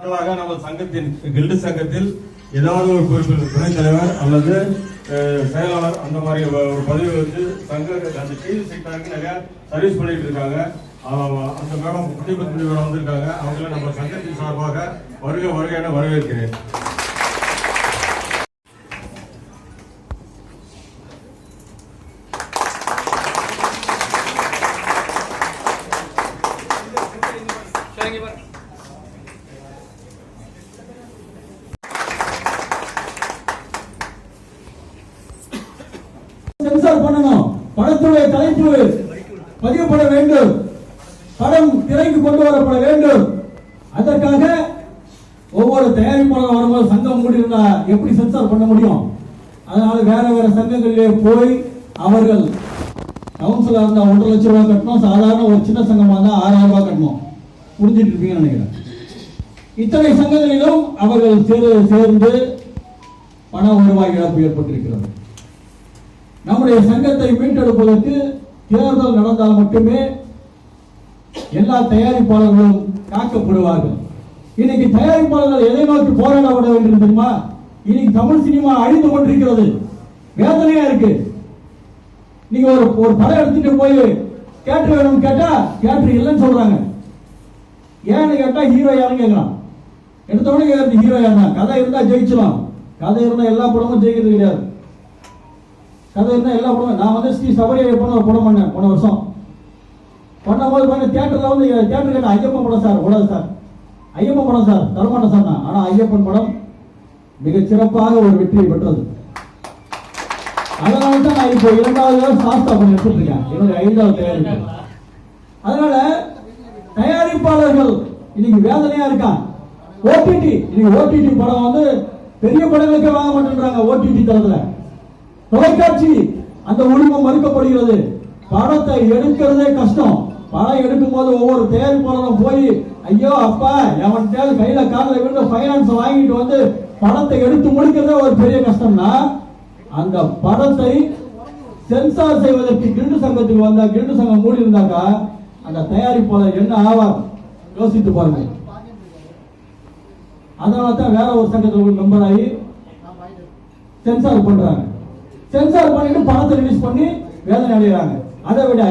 நாட்களாக நம்ம சங்கத்தின் கில்டு சங்கத்தில் ஏதாவது ஒரு குறிப்பிட்ட துணைத் தலைவர் அல்லது செயலாளர் அந்த மாதிரி ஒரு பதவி வந்து சங்க அந்த கீழ் செக்டருக்கு நிறையா சர்வீஸ் பண்ணிட்டு இருக்காங்க. அந்த மேடம் குட்டிபத்தி மேடம் வந்திருக்காங்க. அவங்கள நம்ம சங்கத்தின் சார்பாக வருக வருக என வரவேற்கிறேன். சென்சார் பண்ணணும் படத்துடைய தலைப்பு பதியப்பட வேண்டும். படம் திரைக்கு கொண்டு வரப்பட வேண்டும். அதற்காக ஒவ்வொரு தயாரிப்பாளர் வரும்போது சங்கம் மூடி எப்படி சென்சார் பண்ண முடியும்? அதனால வேற வேற சங்கங்களிலே போய் அவர்கள் கவுன்சிலாக இருந்தால் ஒன்றரை லட்சம் ரூபாய் கட்டணும். சாதாரண ஒரு சின்ன சங்கமாக இருந்தால் ஆறாயிரம் ரூபாய் கட்டணும். புரிஞ்சிட்டு இருப்பீங்கன்னு நினைக்கிறேன். இத்தனை சங்கங்களிலும் அவர்கள் சேர் சேர்ந்து பண வருவாய் இழப்பு ஏற்பட்டிருக்கிறது. நம்முடைய சங்கத்தை மீட்டெடுப்பதற்கு தேர்தல் நடந்தால் மட்டுமே எல்லா தயாரிப்பாளர்களும் காக்கப்படுவார்கள். இன்னைக்கு தயாரிப்பாளர்கள் எதை நோக்கி போராட விட வேண்டும் தெரியுமா? இன்னைக்கு தமிழ் சினிமா அழிந்து கொண்டிருக்கிறது. வேதனையா இருக்கு. நீங்க ஒரு ஒரு படம் எடுத்துட்டு போய் கேட்டு வேணும்னு கேட்டா கேட்டு இல்லைன்னு சொல்றாங்க. ஏன்னு கேட்டா ஹீரோ யாருன்னு கேட்கலாம். எடுத்த உடனே கேட்கறது ஹீரோ யாருன்னா கதை இருந்தா ஜெயிச்சலாம் கதை இருந்தா எல்லா படமும் ஜெயிக்கிறது கிடையாது. கதை என்ன எல்லா படம் நான் வந்து ஸ்ரீ சபரி படம் படம் பண்ணேன் போன வருஷம். பண்ணும்போது பண்ண தியேட்டர்ல வந்து தியேட்டர் கேட்ட ஐயப்பன் படம் சார் ஓடாது சார். ஐயப்பன் படம் சார் தரமாட்டேன் சார் நான் ஆனால் ஐயப்பன் படம் மிக சிறப்பாக ஒரு வெற்றியை பெற்றது. அதனால தான் நான் இப்போ இரண்டாவது சாஸ்தா பண்ணி எடுத்துட்டு இருக்கேன். என்னுடைய ஐந்தாவது தயாரிப்பு. அதனால தயாரிப்பாளர்கள் இன்னைக்கு வேதனையா இருக்கான் ஓடிடி இன்னைக்கு ஓடிடி படம் வந்து பெரிய படங்களுக்கே வாங்க மாட்டேன்றாங்க ஓடிடி தளத்துல. தொலைக்காட்சி அந்த உரிமம் மறுக்கப்படுகிறது. படத்தை எடுக்கிறதே கஷ்டம். படம் எடுக்கும் போது ஒவ்வொரு தயாரிப்பாளரும் போய் ஐயோ அப்பா எவன்கிட்ட கையில காதல விழுந்த பைனான்ஸ் வாங்கிட்டு வந்து படத்தை எடுத்து முடிக்கிறதே ஒரு பெரிய கஷ்டம்னா அந்த படத்தை சென்சார் செய்வதற்கு கிண்டு சங்கத்துக்கு வந்தா கிண்டு சங்கம் மூடி இருந்தாங்க அந்த தயாரிப்பாளர் என்ன ஆவார்? யோசித்து பாருங்க அதனால தான் வேற ஒரு சங்கத்தில் மெம்பர் ஆகி சென்சார் பண்றாங்க. சென்சார் பண்ணிட்டு பணத்தை ரிலீஸ் பண்ணி வேதனை அடைகிறாங்க அதை விட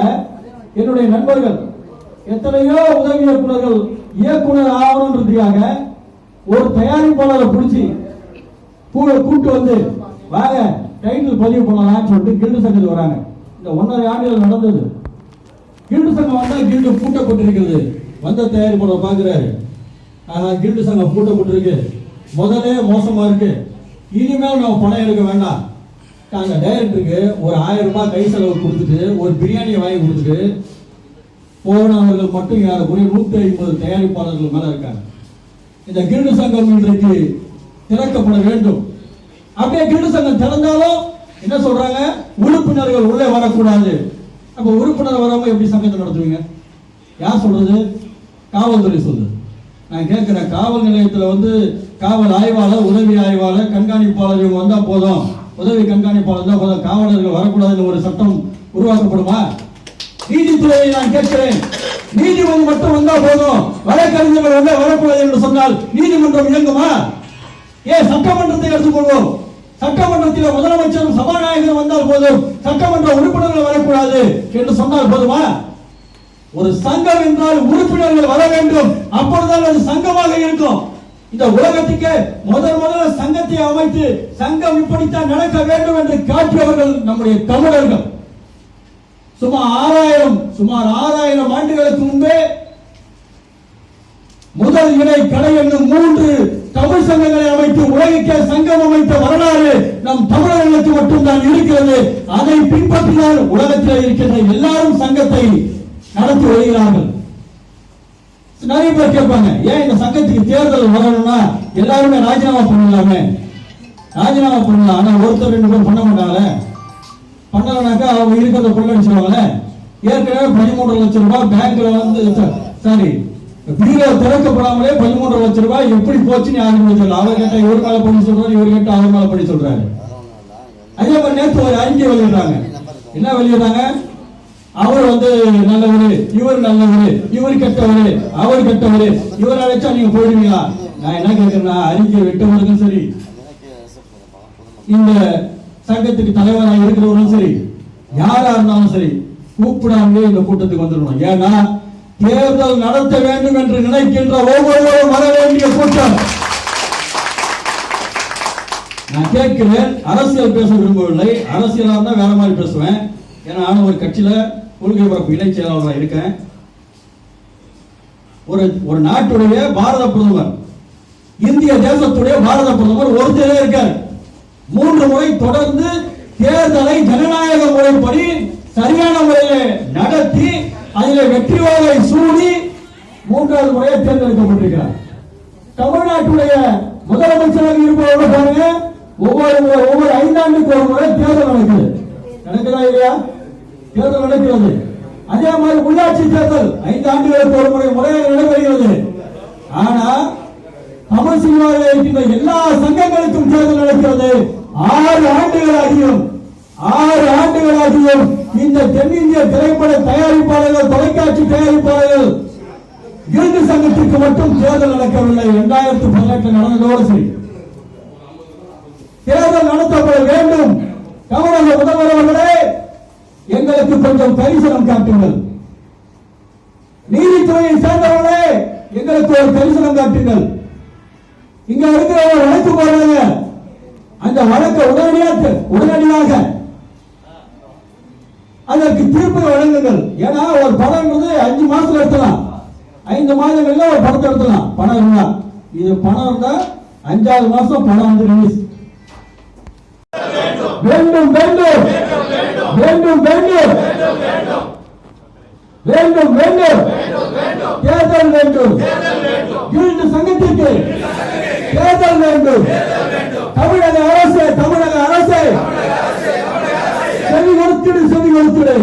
என்னுடைய நண்பர்கள் எத்தனையோ உதவி இயக்குனர்கள் இயக்குனர் ஆகணுன்றதுக்காக ஒரு தயாரிப்பாளரை பிடிச்சி கூட கூட்டு வந்து வாங்க டைட்டில் பதிவு பண்ணலாம்னு சொல்லிட்டு கில்டு சங்கத்துக்கு வராங்க. இந்த ஒன்றரை ஆண்டுகள் நடந்தது. கில்டு சங்கம் வந்தால் கில்டு பூட்டப்பட்டிருக்கிறது வந்த தயாரிப்பாளர் பார்க்குறாரு. ஆனா கில்டு சங்கம் பூட்டப்பட்டிருக்கு முதலே மோசமாக இருக்கு. இனிமேல் நம்ம பணம் எடுக்க வேண்டாம். நாங்க டைரக்டருக்கு ஒரு ஆயிரம் ரூபாய் கை செலவு கொடுத்துட்டு ஒரு பிரியாணியை வாங்கி கொடுத்துட்டு போனவர்கள் மட்டும் ஏறக்குறைய நூத்தி ஐம்பது தயாரிப்பாளர்கள் மேல இருக்காங்க. இந்த கில்டு சங்கம் இன்றைக்கு திறக்கப்பட வேண்டும். அப்படியே கில்டு சங்கம் திறந்தாலும் என்ன சொல்றாங்க? உறுப்பினர்கள் உள்ளே வரக்கூடாது. அப்ப உறுப்பினர் வராம எப்படி சங்கத்தை நடத்துவீங்க? யார் சொல்றது? காவல்துறை சொல்லுது நான் கேட்கிறேன் காவல் நிலையத்துல வந்து காவல் ஆய்வாளர் உதவி ஆய்வாளர் கண்காணிப்பாளர் இவங்க வந்தா போதும். உதவி கண்காணிப்பாளர் தான் போதும் காவலர்கள் வரக்கூடாதுன்னு ஒரு சட்டம் உருவாக்கப்படுமா? நீதித்துறையை நான் கேட்கிறேன். நீதிபதி மட்டும் வந்தா போதும். வழக்கறிஞர்கள் வந்தா வரக்கூடாது என்று சொன்னால் நீதிமன்றம் இயங்குமா? ஏன் சட்டமன்றத்தை எடுத்துக்கொள்வோம். சட்டமன்றத்தில் முதலமைச்சரும் சபாநாயகரும் வந்தால் போதும். சட்டமன்ற உறுப்பினர்கள் வரக்கூடாது என்று சொன்னால் போதுமா? ஒரு சங்கம் என்றால் உறுப்பினர்கள் வர வேண்டும். அப்பொழுதுதான் அது சங்கமாக இருக்கும். இந்த உலகத்துக்கு முதல் முதல்ல சங்கத்தை அமைத்து சங்கம் இப்படித்தான் நடக்க வேண்டும் என்று காட்டியவர்கள் நம்முடைய தமிழர்கள். சுமார் ஆறாயிரம் சுமார் ஆறாயிரம் ஆண்டுகளுக்கு முன்பே முதல் இணை கடை என்னும் மூன்று தமிழ் சங்கங்களை அமைத்து உலகிற்கே சங்கம் அமைத்த வரலாறு நம் தமிழர்களுக்கு மட்டும்தான் இருக்கிறது. அதை பின்பற்றினால் உலகத்தில் இருக்கின்ற எல்லாரும் சங்கத்தை நடத்தி வருகிறார்கள். நிறைய பேர் கேட்பாங்க. ஏன் இந்த சங்கத்துக்கு தேர்தல் வரணும்னா எல்லாருமே ராஜினாமா பண்ணலாமே ராஜினாமா பண்ணலாம். ஆனா ஒருத்தர் ரெண்டு பேர் பண்ண மாட்டாங்களே? பண்ணலனாக்கா அவங்க இருக்கிறத கொள்ளடிச்சிருவாங்களே? ஏற்கனவே பதிமூன்று லட்சம் ரூபாய் பேங்க்ல வந்து சாரி பீரோ திறக்கப்படாமலே பதிமூன்று லட்சம் ரூபாய் எப்படி போச்சுன்னு யாருமே சொல்லல. அவர் கேட்டா இவர் மேல பண்ணி சொல்றாரு இவர் கேட்டா அவர் மேல பண்ணி சொல்றாரு. அதே மாதிரி நேற்று ஒரு அறிக்கை வெளியிடுறாங்க. என்ன வெளியிடுறாங்க? அவர் வந்து நல்லவரு இவர் நல்லவரு இவர் கெட்டவரு அவர் கெட்டவரு. இவர் அழைச்சா நீங்க போயிடுவீங்களா? நான் என்ன கேட்கிறேன்னா அறிக்கை விட்டவர்களும் சரி. இந்த சங்கத்துக்கு தலைவராக இருக்கிறவரும் சரி. யாரா இருந்தாலும் சரி கூப்பிடாமலே இந்த கூட்டத்துக்கு வந்துடணும். ஏன்னா தேர்தல் நடத்த வேண்டும் என்று நினைக்கின்ற ஒவ்வொருவரும் வர வேண்டிய கூட்டம். நான் கேட்கிறேன் அரசியல் பேச விரும்பவில்லை. அரசியலா இருந்தா வேற மாதிரி பேசுவேன். ஏன்னா நானும் ஒரு கட்சியில கொள்கை பரப்பு இணைச் செயலாளராக இருக்கேன். ஒரு ஒரு நாட்டுடைய பாரத பிரதமர் இந்திய தேசத்துடைய பாரத பிரதமர் ஒருத்தரே இருக்கார். மூன்று முறை தொடர்ந்து தேர்தலை ஜனநாயக முறைப்படி சரியான முறையில் நடத்தி அதில் வெற்றி வாகை சூடி மூன்றாவது முறையை தேர்ந்தெடுக்கப்பட்டிருக்கிறார். தமிழ்நாட்டுடைய முதலமைச்சராக இருப்பவர்கள் பாருங்க ஒவ்வொரு ஒவ்வொரு ஐந்தாண்டுக்கு ஒரு முறை தேர்தல் நடக்குது. நடக்குதா இல்லையா? தேர்தல் நடக்கிறது அதே மாதிரி உள்ளாட்சி தேர்தல் ஐந்து ஆண்டுகளுக்கு ஒரு முறை முறையாக நடைபெறுகிறது. ஆனா தமிழ் சினிமாவில் இருக்கின்ற எல்லா சங்கங்களுக்கும் தேர்தல் நடக்கிறது. ஆறு ஆண்டுகள் அதிகம் ஆறு ஆண்டுகள் அதிகம் இந்த தென்னிந்திய திரைப்பட தயாரிப்பாளர்கள் தொலைக்காட்சி தயாரிப்பாளர்கள் இறுதி சங்கத்திற்கு மட்டும் தேர்தல் நடக்கவில்லை. இரண்டாயிரத்தி பதினெட்டு நடந்ததோடு சரி. தேர்தல் நடத்தப்பட வேண்டும். தமிழக முதல்வர் அவர்களே எங்களுக்கு கொஞ்சம் தரிசனம் காட்டுங்கள். நீதித்துறையை சேர்ந்தவர்களே எங்களுக்கு ஒரு தரிசனம் காட்டுங்கள். இங்க இருக்கிறவங்க வழக்கு போடுறாங்க. அந்த வழக்கை உடனடியாக உடனடியாக அதற்கு தீர்ப்பு வழங்குங்கள். ஏன்னா ஒரு படம் என்பது அஞ்சு மாசத்துல எடுத்தலாம் ஐந்து மாதங்கள்ல ஒரு படத்தை எடுத்தலாம் பணம் இருந்தா இது பணம் இருந்தா அஞ்சாவது மாசம் பணம் வந்து ரிலீஸ் வேண்டும் வேண்டும். வேண்டும் வேண்டும். வேண்டும் வேண்டும். தேர்தல் வேண்டும். இரண்டு சங்கத்திற்கு தேர்தல் வேண்டும். தமிழக அரசு தமிழக அரசு. செவி கொடுத்துடு செவி கொடுத்துடு.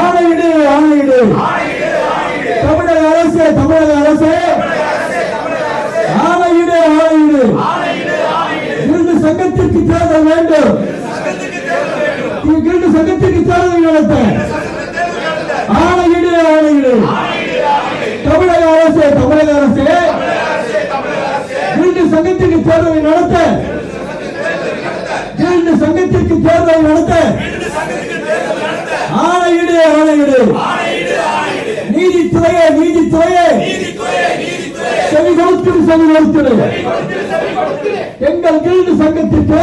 ஆணையிடு ஆணையிடு. தமிழக அரசு தமிழக அரசு. ஆணையிடு ஆணையிடு. இரண்டு சங்கத்திற்கு தேர்தல் வேண்டும். இரண்டு சங்கத்திற்கு தேர்தல் நடத்த. ஆணையிடு ஆணையிடு. தமிழக அரசு தமிழக அரசு. இரண்டு சங்கத்திற்கு தேர்தலை நடத்த. இரண்டு சங்கத்திற்கு தேர்தலை நடத்த. ஆணையிடு ஆணையிடு. நீதித்துறையே நீதித்துறையே. செவி கொடுத்துடு செவி கொடுத்துடு எங்கள் கில்டு சங்கத்திற்கு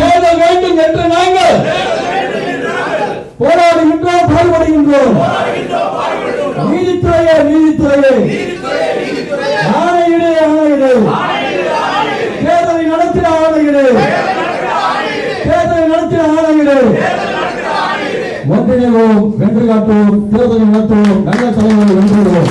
தேர்தல் வேண்டும் என்று நாங்கள் போராடுகின்றோம் பாடுபடுகின்றோம். நீதித்துறையே நீதித்துறையே. ஆணையிடு ஆணையிடு. தேர்தலை நடத்தின ஆணையிடு. தேர்தலை நடத்தின ஆணையிடு. ஒன்றிணைவோம் வென்று காட்டுவோம் தேர்தலை நடத்துவோம் நல்ல தலைவர்கள் வென்றுவோம்